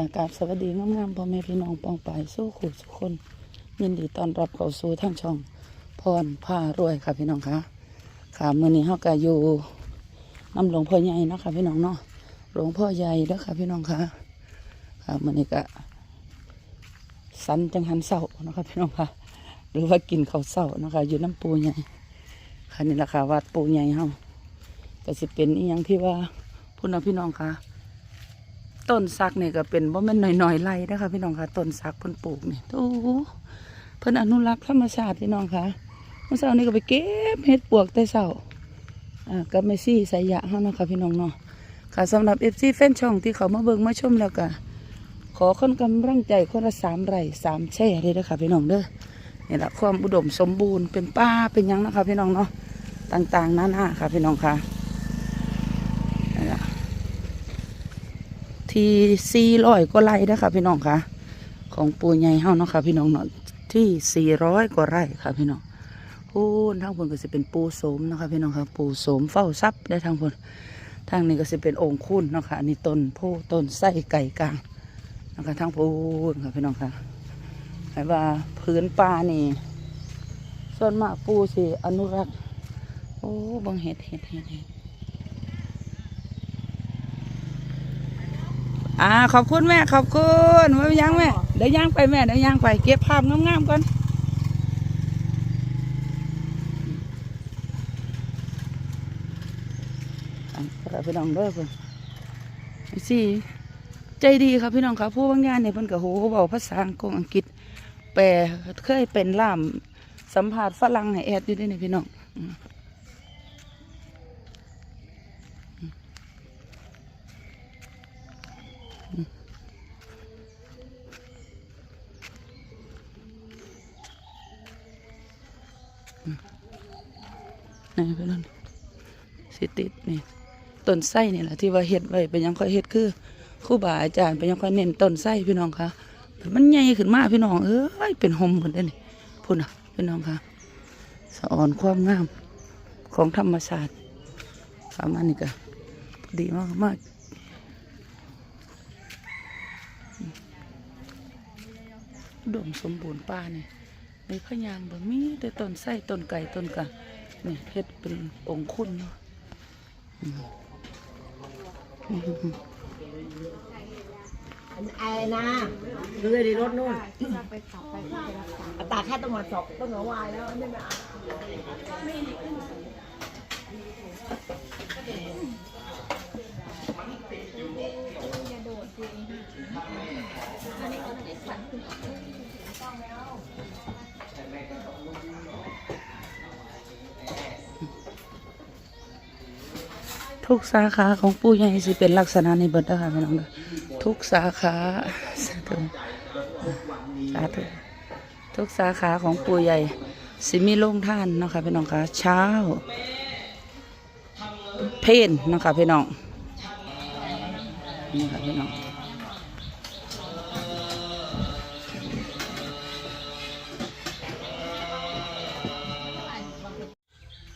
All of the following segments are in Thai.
ค่ะกราบสวัสดีงามๆพ่อแม่พี่น้องปองปายสู้ขู่สุกคน ยินดีต้อนรับเข้าสู่ทางช่องพรพารวยค่ะพี่น้องคะค่ะมือนี้เฮาก็อยู่น้ำหลวงพ่อใหญ่เนาะค่ะพี่น้องเนาะหลวงพ่อใหญ่เด้อค่ะพี่น้องคะค่ะมือนี้ก็สันจังหันเสาเนาะค่ะพี่น้องคะหรือว่ากินข้าวเสาเนาะคะอยู่น้ำปูใหญ่ค่ะนี่แหละค่ะวัดปูใหญ่เฮาก็สิเป็นอีหยังที่ว่าพุ่นนะพี่น้องค่ะ ต้นสักนี่ก็เป็นว่ามันหน่อยๆไรนะคะพี่น้องคะต้นสักเพิ่นปลูกนี่โอ้เพิ่นอนุรักษ์ธรรมชาติพี่น้องคะเมื่อเช้านี้ก็ไปเก็บเห็ดปวกแต่เช้าอ่ากับเมซี่สายยะเฮานะคะพี่น้องเนาะค่ะสำหรับเอฟซีแฟนช่องที่เขามาเบิ่งมาชมแล้วก็ขอคนกำลังใจคนละสามไร่สามแช่เลยนะคะพี่น้องเด้อนี่แหละความอุดมสมบูรณ์เป็นป่าเป็นยังนะคะพี่น้องเนาะต่างๆนานาค่ะพี่น้องค่ะนี่ล่ะ ที่สี่ร้อยกว่าไร่นะคะพี่น้องคะของปูใหญ่เฮาเนาะค่ะพี่น้องเนาะที่สี่ร้อยกว่าไร่ค่ะพี่น้องพูนทางบนก็จะเป็นปูโสมนะคะพี่น้องค่ะปูโสมเฝ้าทรัพย์ได้ทางบนทางนี้ก็จะเป็นองค์คุณเนาะค่ะอันนี้ต้นโพต้นไส้ไก่กลางนะคะทางพูนค่ะพี่น้องค่ะหมายว่าพื้นป่านี่ ส่วนมากปูสิอนุรักษ์โอ้บังเห็ดเห็ดเห็ดเห็ด อ่าขอบคุณแม่ขอบคุณมาย่างแม่เดี๋ยวย่างไปแม่เดี๋ยวย่างไปเก็บภาพงามๆก่อนอะครับพี่น้องเด้อเพิ่นสิใจดีครับพี่น้องครับผู้บางงานเนี่ยเพิ่นก็โหเบาภาษาอังกฤษอังกฤษแปลเคยเป็นล่ามสัมภาษณ์ฝรั่งให้แอดอยู่ด้วยนี่พี่น้อง นี่พี่องสิติดนี่ต้นไส้นี่แหละที่ว่าเฮ็ดไว้เป็นยังค่อยเฮ็ดคือครูบาอาจารย์เป็นยังค่อยเน้นต้นไส้พี่น้องคะมันใหญ่ขึ้นมากพี่น้องเอ้ยเป็นหมหมดเลยนี่พุ่นอะพี่น้องคะสะออนความงามของธรรมชาติประมาณนี้ก็ดีมากมากดมสมบูรณ์ป้านี่ในพะยางบ่มีแต่ต้นไส้ต้นไก่ต้นกะ นี่เฮ็ดเป็นองค์คุณเนาะอืมอืมไอ้นะดูเลยดิรถนู่นเอาตากแค่ต้นหมอนสองต้นหัววายแล้วไม่มา ทุกสาขาของปู่ใหญ่สิเป็นลักษณะนี้เบิดนะคะพี่น้องทุกสาขาสาธุสาธุทุกสาขาของปู่ใหญ่สิมีโรงท่านนะคะพี่น้องคะเช้า เพนนะคะพี่น้องนี่ค่ะพี่น้อง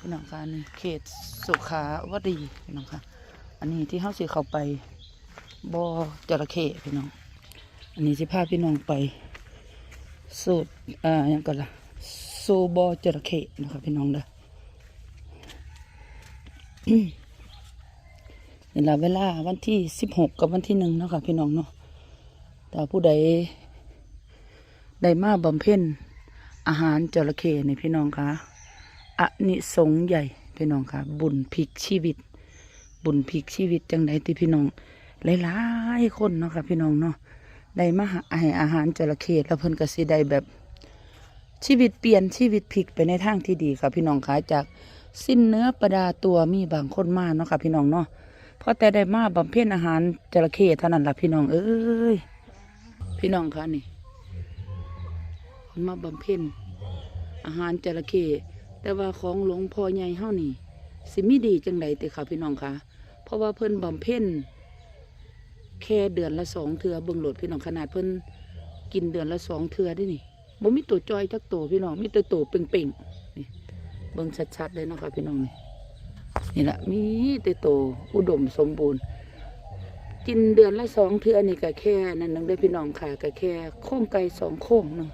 พี่น้องคะนี่เขตสุขาวดีพี่น้องคะอันนี้ที่เฮาสิเข้าไปบ่อจระเข้พี่น้อง อันนี้สิพาพี่น้องไป สูตรอ่ายังกันล่ะสู่บ่อจระเข้นะคะพี่น้องเด้อนี่ละเวลาวันที่สิบหกกับวันที่หนึ่งเนาะค่ะพี่น้องเนาะแต่ผู้ใดได้มาบำเพ็ญอาหารจระเข้ในพี่น้องคะ อะนิสงใหญ่พี่น้องค่ะ บุญพลิกชีวิต บุญพลิกชีวิตจังใดที่พี่น้องหลายๆคนเนาะค่ะพี่น้องเนาะได้มาหาให้อาหารจระเข้แล้วเพิ่นก็สิได้แบบ ชีวิตเปลี่ยนชีวิตพลิกไปในทางที่ดีค่ะ พี่น้องคะจากสิ้นเนื้อประดาตัวมีบางคนมาเนาะค่ะ พี่น้องเนาะเพราะแต่ได้มาบำเพ็ญอาหารจระเข้เท่านั้นล่ะพี่น้องเอ้ยพี่น้องคะนี่คนมาบำเพ็ญอาหารจระเข้ แต่ว่าของหลวงพ่อใหญ่เฮานี่ สิมีดีจังไดติค่ะพี่น้องคะเพราะว่าเพิ่นบำเพ็ญแค่เดือนละสองเทือเบิ่งโหลดพี่น้องขนาดเพิ่นกินเดือนละสองเทือได้นี่บ่มีตัวจอยจักตัวพี่น้องมีแต่ตัวเป่งนี่เบิ่งชัดๆเลยเนาะค่ะพี่น้องนี่นี่แหละมีแต่ตัวอุดมสมบูรณ์ กินเดือนละสองเทือนี่ก็แค่นั่นนึงได้พี่น้องค่ะก็แค่โค้งไก่สองโค้งนึง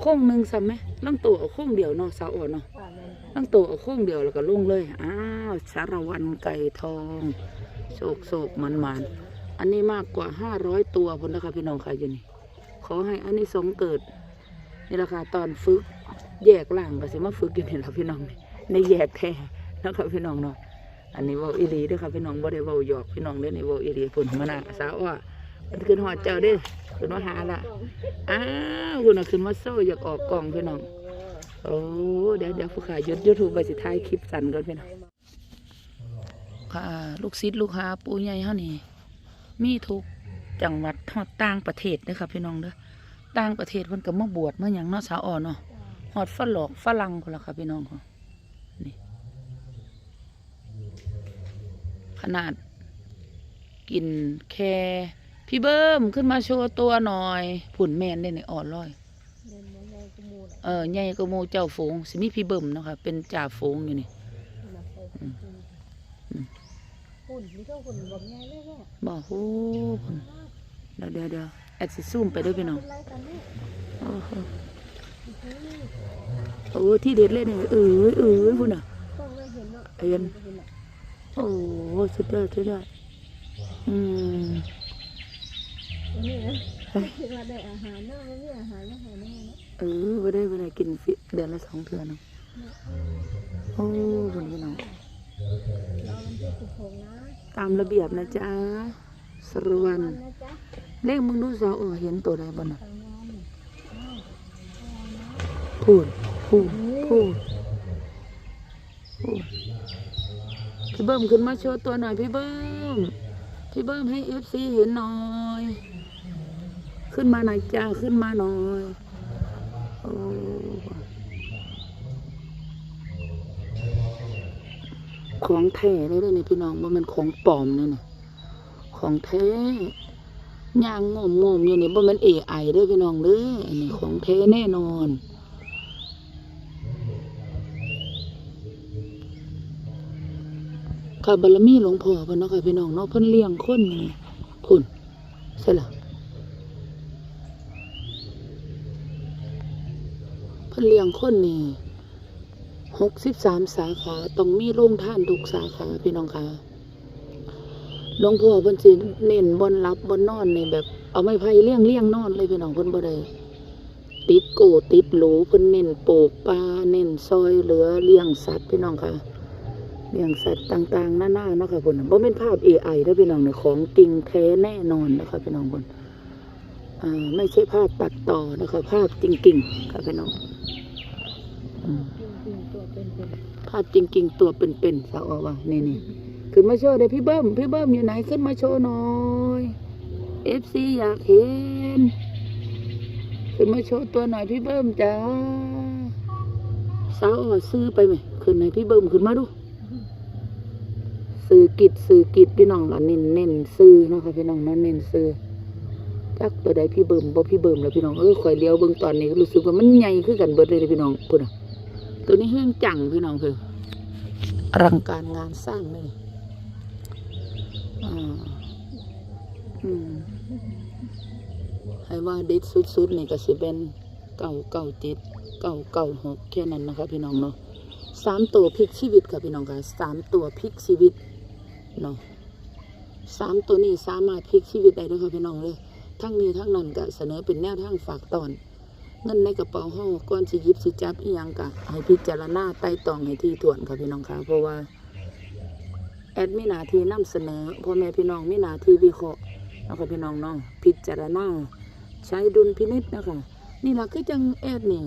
โค้งหนึ่งซ้ำไหมลังตัวเอาโค้งเดียวเนาะสาวอ่อนเนาะป่านั้นค่ะลังตัวเอาโค้งเดียวแล้วก็ลงเลย อ้าว สารวันไก่ทองโศกโศกมันมันๆอันนี้มากกว่าห้าร้อยตัวพุ่นนะคะพี่น้องค่ะอยู่นี่ขอให้อันนี้สงส์เกิด นี่แหละค่ะตอนฝึก แยกล่างก็สิมาฝึกอยู่นี่แหละพี่น้องนี่ในแยกแท้นะคะพี่น้องเนาะอันนี้เว่าอีหลีเด้วยค่ะพี่น้องบ่ได้เว้าหยอกพี่น้องเด้อนี่เว้าอีหลีพุ่นมานะสาวว่ามันขึ้นหอดเจ้าเด้อ ขึ้นมาหาละอ้าวคุณน่ะขึ้นมาโซ่อยากออกกล่องพี่น้องโอ้เดี๋ยวเดี๋ยวผู้ขายยุดยูทูบไปสิท้ายคลิปสั่นก่อนพี่น้องค่ะ ลูกศิษย์ลูกหาปูใหญ่เฮานี่มีทุกจังหวัดทอดต่างประเทศเด้อค่ะพี่น้องเด้อต่างประเทศเพิ่นก็มาบวชมาหยังเนาะสาวอ่อนเนาะฮอดฝรั่งฝรั่งคนละค่ะพี่น้องค่ะนี่ขนาดกินแค่ พี่เบิ้มขึ้นมาโชว์ตัวหน่อยผุ่นแมนได้ในอ่อนลอยเดินมาใหญ่กว่าหมู่น่ะเออใหญ่ก็โมเจ้าฝูงสิมีพี่เบิ้มเนาะค่ะเป็นจ่าฝูงอยู่นี่น่ะไปอืมอืมหุ่นนี่ก็หุ่นแบบใหญ่เลยแม่บอกโอ้พุ่นเดี๋ยวเดี๋ยวเดี๋ยวแอดสิซูมไปด้วยพี่น้องเป็นไรกันเนี่ยโอ้โหโอ้ที่เด็ดเลยเนี่ยเออเออพุ่นอะต้องได้เห็นเนาะเห็นเห็นน่ะโอ้สุดยอดสุดยอดอืมอั นนี้นะคิดว่าได้อาหารเนาะมันมีอาหารมาให้แม่เนาะเออไม่ได้ไม่ได้กินฟิเดือนละสองเทื่อเนาะโอ้คุณพี่น้องรอวันที่สิบหกนะตามระเบียบนะจ๊ะสรวันวันนะจ๊ะเลขมึงดูสาวเออเห็นตัวใดบ้างนะทำงานอ้าวพูดพูดพูดพูดพี่เบิ้มขึ้นมาโชว์ตัวหน่อยพี่เบิ้มพี่เบิ้มให้เอฟซีเห็นหน่อย ขึ้นมาหน่อยจ้าขึ้นมาหน่อยโอ้ของแท้เลยเด้อนี่พี่น้องว่ามันของปลอมเลยนี่ของแท้ย่างงมงมอยู่นี่ว่ามันเอไอเด้อพี่น้องเด้ออันนี้ของแท้แน่นอนค่ะบารมีหลวงพ่อเพิ่นเนาะค่ะพี่น้องเนาะเพิ่นเลี้ยงคนนี่พุ่นใช่ล่ะเพิ่นเลี้ยงคนนี่หกสิบสามสาขาต้องมีโรงท่านทุกสาขาพี่น้องค่ะหลวงพ่อเพิ่นสิเน้นบนรับบนนอนนี่แบบ เอาไม้ไผ่เลี้ยงเลี้ยงนอนเลยพี่น้องเพิ่นบ่ได้ติดโกติดหลูเพิ่นเน้นปลูกปลาเน้นซอยเหลือเลี้ยงสัตว์พี่น้องค่ะเลี้ยงสัตว์ต่างๆหน้าๆเนาะค่ะพุ่นบ่เป็นภาพ AI เด้อพี่น้องเนี่ยของจริงแท้แน่นอนนะคะพี่น้องพุ่นอ่าไม่ใช่ภาพตัดต่อนะคะภาพจริงๆค่ะพี่น้อง อืมจริงๆตัวเป็นเป็นภาพจริง ๆ ตัวเป็นๆสาวว่านี่นี่ขึ้นมาโชว์เด้อพี่เบิ้มพี่เบิ้มอยู่ไหนขึ้นมาโชว์หน่อย FC อยากเห็นขึ้นมาโชว์ตัวหน่อยพี่เบิ้มจ้าสาวอ่อซื้อไปไหมขึ้นไหนพี่เบิ้มขึ้นมาดูซื้อกิจซื้อกิจพี่น้องละเน้นเน้นซื้อนะคะพี่น้องเนาะเน้นซื้อจักตัวใดพี่เบิ่มบ่พี่เบิ่มแล้วพี่น้องเออข่อยเลี้ยวเบิ่งตอนนี้รู้สึกว่ามันใหญ่คือกันเบิดเลยพี่น้องพุ่นน่ะ ตัวนี้แห้งจังพี่น้องคืออลังการงานสร้างเลยอ่าอืมให้ว่าเด็ดสุดๆนี่ก็สิเป็นเก้าเก้าเจ็ดเก้าเก้าหกแค่นั้นนะคะพี่น้องเนาะสามตัวพลิกชีวิตค่ะพี่น้องค่ะสามตัวพลิกชีวิตเนาะสามตัวนี้สามารถพลิกชีวิตได้ด้วยค่ะพี่น้องเลยทั้งนี้ทั้งนั้นก็เสนอเป็นแนวทางฝากตอน เงินในกระเป๋าห้องก่อนสิยิบสิจับอีหยังกะให้พิจารณาไต่ตองให้ที่ถ้วนค่ะพี่น้องค่ะเพราะว่า แอดมีหนาทีนำเสนอพ่อแม่พี่น้องมีหนาทีวิเคราะห์นะค่ะพี่น้องเนาะพิจารณาใช้ดุลพินิจนะคะนี่แหละคือจังแอดนี่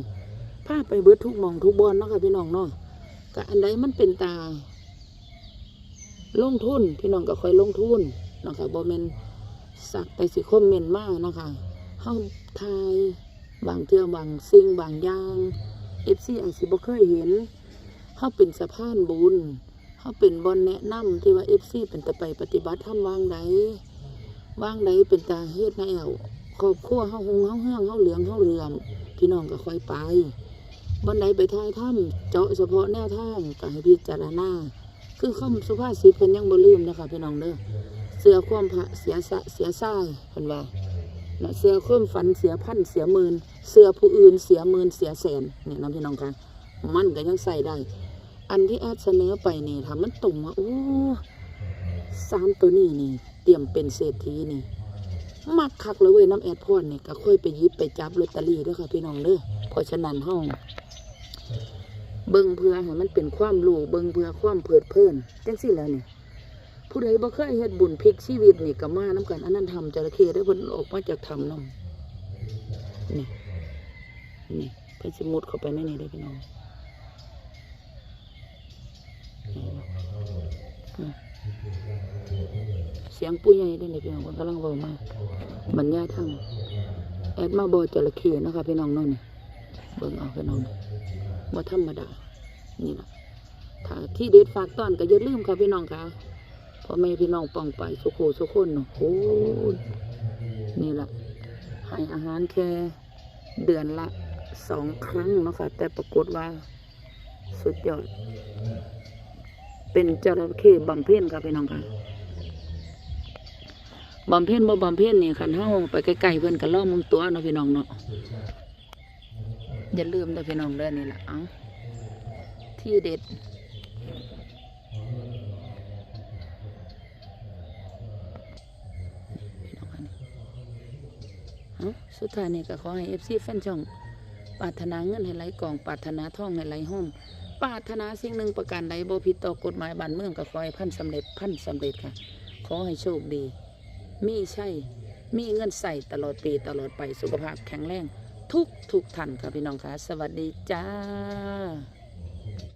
พาไปเบิดทุกมองทุกบอลนะคะพี่น้องเนาะกะอันใดมันเป็นตา ลงทุนพี่น้องก็ค่อยลงทุนนะคะบ่แม่นสักแต่สิคมเมนมาเนะคะเฮาทาย บางเทื่อบางสิ่งบางอย่าง FC อาจสิบ่เคยเห็นเฮาเป็นสะพานบุญเฮาเป็นบอนแนะนำที่ว่า FC เป็นตะไปปฏิบัติธรรมวางใดว่างใดเป็นตาเฮ็ดแนวครอบครัวเฮาหงเฮาเฮืองเฮาเหลืองเฮาเหลื่อมพี่น้องก็ค่อยไปบอนใดไปท้ายถ้ำเจาะเฉพาะแนวทางก็ให้พิจารณาคือคำสุภาษิตเพิ่นยังบ่ลืมนะคะพี่น้องเด้อเสือความพระเสียสะเสียซ่ายเพิ่นว่า เสือความฝันเสียพันเสียหมื่นเสือผู้อื่นเสียหมื่นเสียแสนนี่น้องพี่น้องคะมันก็ยังใส่ได้ อันที่แอดเสนอไปนี่ทำมันตรงว่าโอ้สามตัวนี้นี่ เตรียมเป็นเศรษฐีนี่มักคักเลยเว้ยน้ำแอดพอนนี่ก็ค่อยไปยิบไปจับลอตเตอรี่ด้วยค่ะพี่น้องเด้อเพราะฉะนั้นห้องเบิ่งเพื่อให้มันเป็นความรู้เบิ่งเพื่อความเพลิดเพลินจังสิแล้วนี่ ผู้ใดบ่เคยเฮ็ดบุญพลิกชีวิตนี่ก็มาน้ำกันอันนั้นทำจระเข้ได้อเพิ่นออกมาจากถ้ำน้ำนี่นี่เพิ่นสิมุดเข้าไปในนี่ได้พี่น้องเสียงปุ้ยใหญ่ได้อนี่พี่น้องเพิ่นกำลังเว้ามาบรรยายทางแอดมาบอจระเข้นะคะพี่น้องน้องนี่เบิ่งเอาพี่น้องว่าธรรมดานี่นะถ้าที่เด็ดฝากตอนก็อย่าลืมค่ะพี่น้องค่ะ พ่อแม่พี่น้องปองไปสุโขสุคนเนาะโอ้ยนี่แหละให้อาหารแค่เดือนละสองครั้งเนาะคะแต่ปรากฏว่าสุดยอด เป็นจระเข้บำเพ็ญค่ะพี่น้องค่ะบำเพ็ญบ่บำเพ็ญนี่คันเฮาไปไกลๆเพิ่อนก็ล่อมึงตัวเนาะพี่น้องเนาะอย่าลืมเด้อพี่น้องเด้อนี่ล่ะเอาที่เด็ดพี่น้องอันนี้เอ้า สุดท้ายนี่ก็ขอให้ FC แฟนช่องปรารถนาเงินให้ไหลกล่องปรารถนาทองให้ไหลห้องปรารถนาสิ่งหนึ่งประการใดบ่ผิดต่อกฎหมายบ้านเมืองก็ขอให้พันสำเร็จพันสำเร็จค่ะ ขอให้โชคดี มีใช่ มีเงินใส่ตลอดปีตลอดไปสุขภาพแข็งแรง ทุกทุกท่านค่ะพี่น้องค่ะ สวัสดีจ้า